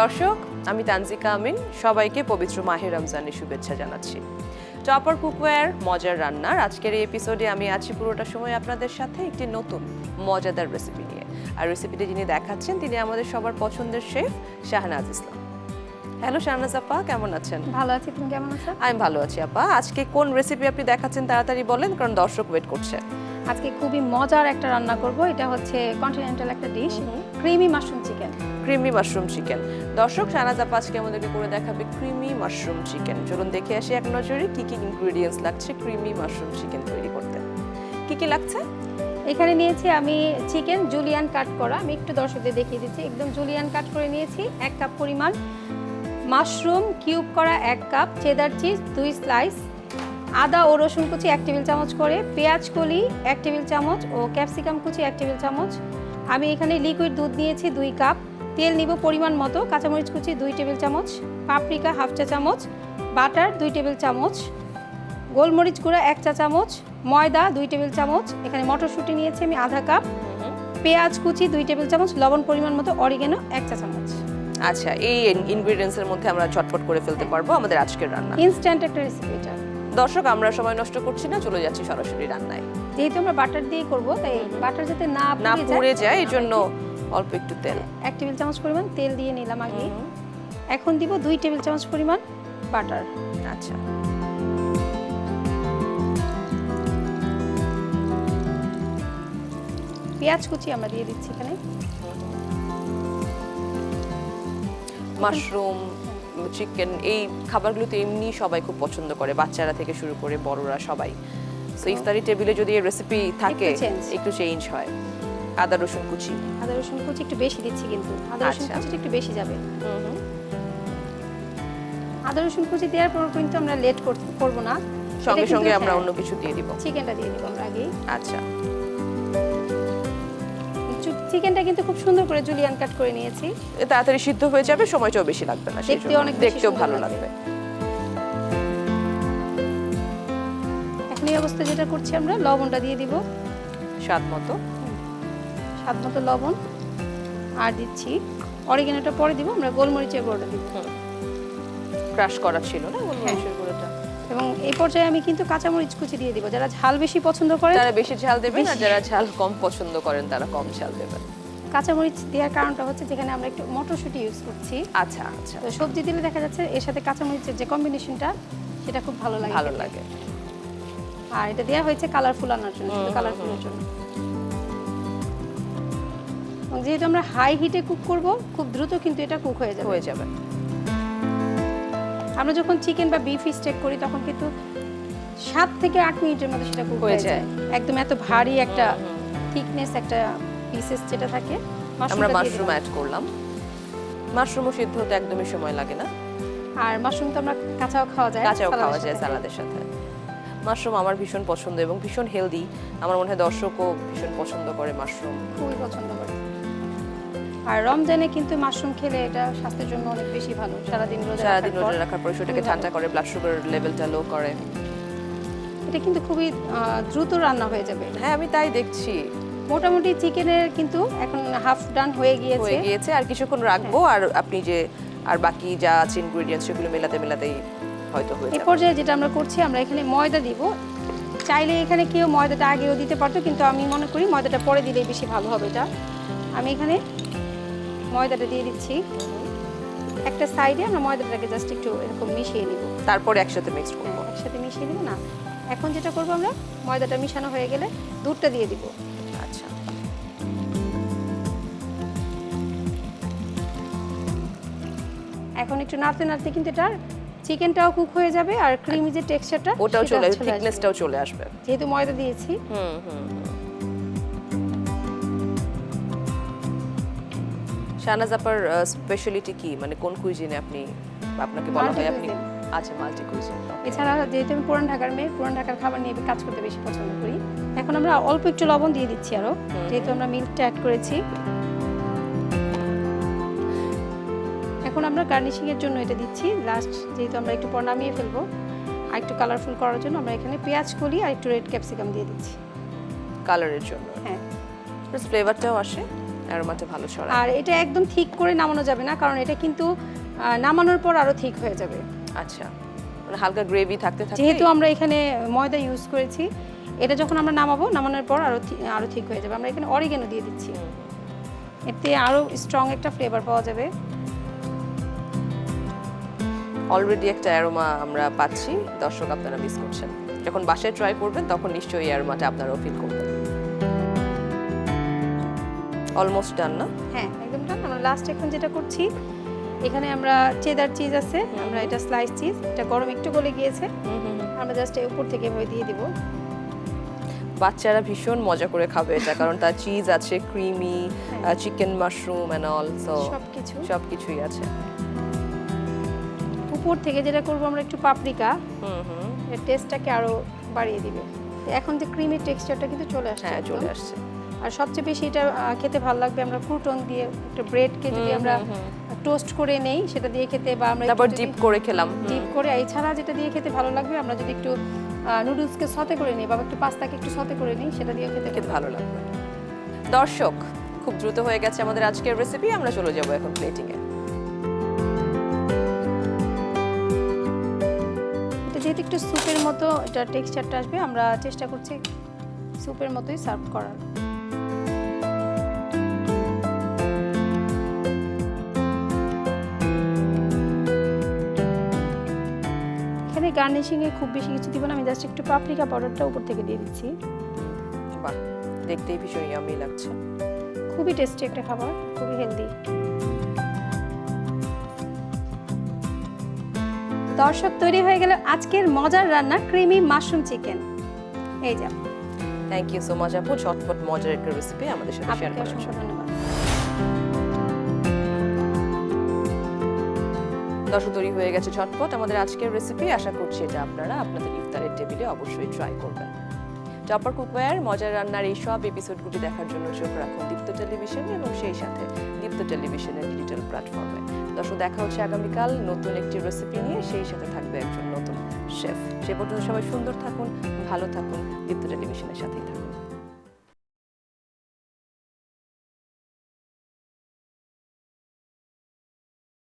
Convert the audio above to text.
দর্শক আমি তানজিকা আমিন সবাইকে পবিত্র মাহের রমজানের শুভেচ্ছা জানাচ্ছি। টপার কুকওয়্যার মজার রান্নার আজকের এই এপিসোডে আমি আছি পুরোটা সময় আপনাদের সাথে একটি নতুন মজাদার রেসিপি নিয়ে। আর রেসিপিটি যিনি দেখাচ্ছেন তিনি আমাদের সবার পছন্দের শেফ শাহনাজ ইসলাম। হ্যালো শাহনাজ আপা কেমন আছেন? ভালো আছি তুমি কেমন আছো আমি ভালো আছি আপা। আজকে কোন রেসিপি আপনি দেখাচ্ছেন তাড়াতাড়ি বলেন কারণ দর্শক ওয়েট করছে। আজকে খুবই মজার একটা রান্না করব এটা হচ্ছে কন্টিনেন্টাল একটা dish creamy mushroom creamy mushroom chicken দর্শক শাহনাজ আপা আজকে আমাদেরকে করে দেখাবে ক্রিমি মাশরুম চিকেন চলুন দেখে আসি এক নজরে কি কি ইনগ্রেডিয়েন্টস লাগছে ক্রিমি মাশরুম চিকেন তৈরি করতে। কি কি লাগছে? এখানে নিয়েছি আমি চিকেন জুলিয়ান কাট করা। আমি একটু দর্শকদের দেখিয়ে দিচ্ছি। একদম জুলিয়ান কাট করে নিয়েছি। এক কাপ পরিমাণ মাশরুম কিউব করা এক কাপ চেদার চিজ দুই স্লাইস আদা ও রসুন কুচি এক টেবিল চামচ করে, পেঁয়াজ কলি এক টেবিল চামচ ও ক্যাপসিকাম কুচি এক টেবিল চামচ। আমি এখানে লিকুইড দুধ নিয়েছি দুই কাপ। তেল নিব পরিমাণ মতো কাঁচামরিচ কুচি দুই টেবিল চামচ পাপরিকা হাফ চা চামচ বাটার দুই টেবিল চামচ গোলমরিচ গুঁড়া এক চা চামচ ময়দা দুই টেবিল চামচ এখানে মটরশুঁটি নিয়েছি আমি আধা কাপ পেঁয়াজ কুচি দুই টেবিল চামচ লবণ পরিমাণ মতো অরিগেনো এক চা চামচ। আচ্ছা এই ইনগ্রেডিয়েন্টস এর মধ্যে আমরা চটপট করে ফেলতে পারব আমাদের আজকের রান্না। ইনস্ট্যান্ট একটা রেসিপি এটা। দর্শক আমরা সময় নষ্ট করছি না চলে যাচ্ছি সরাসরি রান্নায়। যেহেতু আমরা বাটার দিয়ে করব তাই বাটার যাতে না না পুড়ে যায় এই জন্য একটু- অল্প একটু তেল। এক টেবিল চামচ পরিমাণ তেল দিয়ে নিলাম আগে। এখন দিব দুই টেবিল চামচ পরিমাণ বাটার। আচ্ছা। পেঁয়াজ কুচি আমরা দিয়ে দিচ্ছি এখানে। মাশরুম চিকেন এই খাবারগুলো তো এমনি সবাই খুব পছন্দ করে বাচ্চারা থেকে শুরু করে বড়রা সবাই। সো ইফতারি টেবিলে যদি এই রেসিপি থাকে একটু একটু চেঞ্জ হয়। আদা রসুন কুচি। আদা রসুন কুচি একটু বেশি দিচ্ছি কিন্তু। আদা রসুন আচ্ছা। কুচিটা একটু বেশি যাবে। আদা রসুন কুচি দেওয়ার পর কিন্তু আমরা লেট করব না। সঙ্গে সঙ্গে আমরা হ্যাঁ, অন্য কিছু দিয়ে দিব। চিকেনটা দিয়ে দিব আমরা আগে আচ্ছা। চিকেনটা কিন্তু খুব সুন্দর করে জুলিয়ান কাট করে নিয়েছি। তাড়াতাড়ি সিদ্ধ হয়ে যাবে সময়টাও বেশি লাগবে না দেখতে অনেক দেখতেও ভালো লাগবে। এখন এই অবস্থায় যেটা করছি আমরা লবণটা দিয়ে দিব। স্বাদ মতো। স্বাদ মতো লবণ আর দিচ্ছি। অরিগেনোটা পরে দিব আমরা গোলমরিচের গুঁড়োটা দিব। ক্রাশ করা ছিল না হ্যাঁ। গোলমরিচের গুঁড়োটা? এবং এই পর্যায়ে আমি কিন্তু কাঁচামরিচ কুচি দিয়ে দিব। যারা ঝাল বেশি পছন্দ করে যারা বেশি ঝাল দেবেন আর বেশি। যারা ঝাল কম পছন্দ করেন তারা কম ঝাল দেবেন। কাঁচামরিচ দেওয়ার কারণটা হচ্ছে যেখানে আমরা একটু মটরশুঁটি ইউজ করছি। আচ্ছা আচ্ছা। তো সবজি দিলে দেখা যাচ্ছে এর সাথে কাঁচামরিচের যে কম্বিনেশনটা সেটা খুব ভালো লাগে ভালো লাগে। আর এটা দেওয়া হয়েছে কালারফুল আনার জন্য কালারফুলের জন্য। যেহেতু আমরা হাই হিটে কুক করব খুব দ্রুত কিন্তু এটা কুক হয়ে যাবে। হয়ে যাবে। আমরা যখন চিকেন বা বিফ স্টেক করি তখন কিন্তু সাত থেকে আট মিনিটের মধ্যে সেটা কুক হয়ে যায়। একদম এত ভারী একটা থিকনেস একটা পিসেস যেটা থাকে আমরা মাশরুম অ্যাড করলাম। মাশরুমও সিদ্ধ হতে একদমই সময় লাগে না। আর মাশরুম তো আমরা কাঁচাও খাওয়া যায় কাঁচাও খাওয়া যায়। সালাদের সাথে। মাশরুম আমার ভীষণ পছন্দ এবং ভীষণ হেলদি আমার মনে হয় দর্শকও ভীষণ পছন্দ করে মাশরুম খুবই পছন্দ করে। আর রমজানে কিন্তু মাশরুম খেলে এটা স্বাস্থ্যের জন্য অনেক বেশি ভালো। সারাদিন রোজা সারাদিন রোজা রাখার পর সেটাকে ঠান্ডা করে ব্লাড সুগার লেভেলটা লো করে। এটা কিন্তু খুবই দ্রুত রান্না হয়ে যাবে। হ্যাঁ আমি তাই দেখছি। মোটামুটি চিকেনের কিন্তু এখন হাফ ডান হয়ে গিয়েছে। হয়ে গিয়েছে আর কিছুক্ষণ রাখব আর আপনি যে আর বাকি যা আছে ইনগ্রেডিয়েন্টস সেগুলো মেলাতে মেলাতেই হয়তো হয়ে এই পর্যায়ে যেটা আমরা করছি আমরা এখানে ময়দা দিব। চাইলে এখানে কেউ ময়দাটা আগেও দিতে পারতো কিন্তু আমি মনে করি ময়দাটা পরে দিলেই বেশি ভালো হবে এটা। আমি এখানে ময়দাটা দিয়ে দিচ্ছি। একটা সাইডে আমরা ময়দাটাকে জাস্ট একটু এরকম মিশিয়ে নিব। তারপরে একসাথে মিক্স করব। হ্যাঁ, একসাথে মিশিয়ে দিব না। এখন যেটা করব আমরা ময়দাটা মিশানো হয়ে গেলে দুধটা দিয়ে দিব। আচ্ছা। এখন একটু নাড়তে নাড়তে কিন্তু এটা চিকেনটাও কুক হয়ে যাবে আর ক্রিমি যে টেক্সচারটা ওটাও চলে থিকনেসটাও চলে আসবে। যেহেতু ময়দা দিয়েছি। হুম হুম। শাহনাজ আপার স্পেশালিটি কি? মানে কোন কুইজিনে আপনি আপনাকে বলা হয়? আপনি আচ্ছা মাল্টি কুইজিন এছাড়া যেহেতু আমি পুরান ঢাকার মেয়ে পুরান ঢাকার খাবার নিয়ে কাজ করতে বেশি পছন্দ করি। এখন আমরা অল্প একটু লবণ দিয়ে দিচ্ছি আরও। যেহেতু আমরা মিল্কটা অ্যাড করেছি। এখন আমরা গার্নিশিং এর জন্য এটা দিচ্ছি। লাস্ট যেহেতু আমরা একটু পর নামিয়ে ফেলব আর একটু কালারফুল করার জন্য আমরা এখানে পেঁয়াজ কলি আর একটু রেড ক্যাপসিকাম দিয়ে দিচ্ছি। কালারের জন্য। হ্যাঁ। ফ্লেভারটাও আসে। অ্যারোমাটা ভালো ছড়ায়। আর এটা একদম ঠিক করে নামানো যাবে না কারণ এটা কিন্তু নামানোর পর আরও ঠিক হয়ে যাবে। আচ্ছা মানে হালকা গ্রেভি থাকতে থাকতে যেহেতু আমরা এখানে ময়দা ইউজ করেছি এটা যখন আমরা নামাবো নামানোর পর আরও থি- আরও ঠিক হয়ে যাবে। আমরা এখানে অরিগেনো দিয়ে দিচ্ছি। এতে আরও স্ট্রং একটা ফ্লেভার পাওয়া যাবে। অলরেডি একটা অ্যারোমা আমরা পাচ্ছি। দর্শক আপনারা মিস করছেন। যখন বাসায় ট্রাই করবেন তখন নিশ্চয়ই অ্যারোমাটা আপনারাও ফিল করবেন। অলমোস্ট ডান না? হ্যাঁ একদম ডান আমরা লাস্ট এখন যেটা করছি এখানে আমরা চেদার চিজ আছে আমরা এটা স্লাইস চিজ এটা গরম একটু গলে গিয়েছে। আমরা জাস্ট উপর থেকে এভাবে দিয়ে দিব। বাচ্চারা ভীষণ মজা করে খাবে এটা কারণ তার চিজ আছে creamy. Chicken mushroom and all so সবকিছু। সব কিছুই আছে। উপর থেকে যেটা করব আমরা একটু পাপরিকা হুম হুম। এর টেস্টটাকে আরও বাড়িয়ে দিবে। এখন যে ক্রিমি টেক্সচারটা কিন্তু চলে আসছে হ্যাঁ চলে আসছে। আর সবচেয়ে বেশি এটা খেতে ভালো লাগবে আমরা ক্রুটন দিয়ে একটা ব্রেডকে যদি আমরা টোস্ট করে নেই সেটা দিয়ে খেতে বা আমরা তারপর ডিপ করে খেলাম। ডিপ করে এছাড়া যেটা দিয়ে খেতে ভালো লাগবে আমরা যদি একটু নুডলসকে সতে করে নিই বা একটু পাস্তাকে একটু সতে করে নিই সেটা দিয়ে খেতে খেতে ভালো লাগবে। দর্শক খুব দ্রুত হয়ে গেছে আমাদের আজকের রেসিপি আমরা চলে যাব এখন প্লেটিং এ এটা যেহেতু একটু স্যুপের মতো এটা টেক্সচারটা আসবে আমরা চেষ্টা করছি স্যুপের মতোই সার্ভ করার। এখানে গার্নিশিং এ খুব বেশি কিছু দিব না আমি জাস্ট একটু পাপরিকা পাউডারটা উপর থেকে দিয়ে দিচ্ছি। বাহ দেখতেই ভীষণ ইয়ামি লাগছে। খুবই টেস্টি একটা খাবার খুবই হেলদি দর্শক তৈরি হয়ে গেল আজকের মজার রান্না ক্রিমি মাশরুম চিকেন এই যা। থ্যাংক ইউ সো মাচ আপু ঝটপট মজার একটা রেসিপি আমাদের সাথে শেয়ার করার জন্য। ধন্যবাদ তৈরি হয়ে গেছে ঝটপট। আমাদের আজকের রেসিপি আশা করছি এটা আপনারা আপনাদের ইফতারের টেবিলে অবশ্যই ট্রাই করবেন। টপার কুকওয়্যার মজার রান্নার এই সব এপিসোডগুলি দেখার জন্য চোখ রাখুন দীপ্ত টেলিভিশনে এবং সেই সাথে দীপ্ত টেলিভিশনের ডিজিটাল প্ল্যাটফর্মে দর্শক, দেখা হচ্ছে আগামীকাল নতুন একটি রেসিপি নিয়ে। সেই সাথে থাকবে একজন নতুন শেফ সে পর্যন্ত সবাই সুন্দর থাকুন, ভালো থাকুন, দীপ্ত টেলিভিশনের সাথেই থাকুন।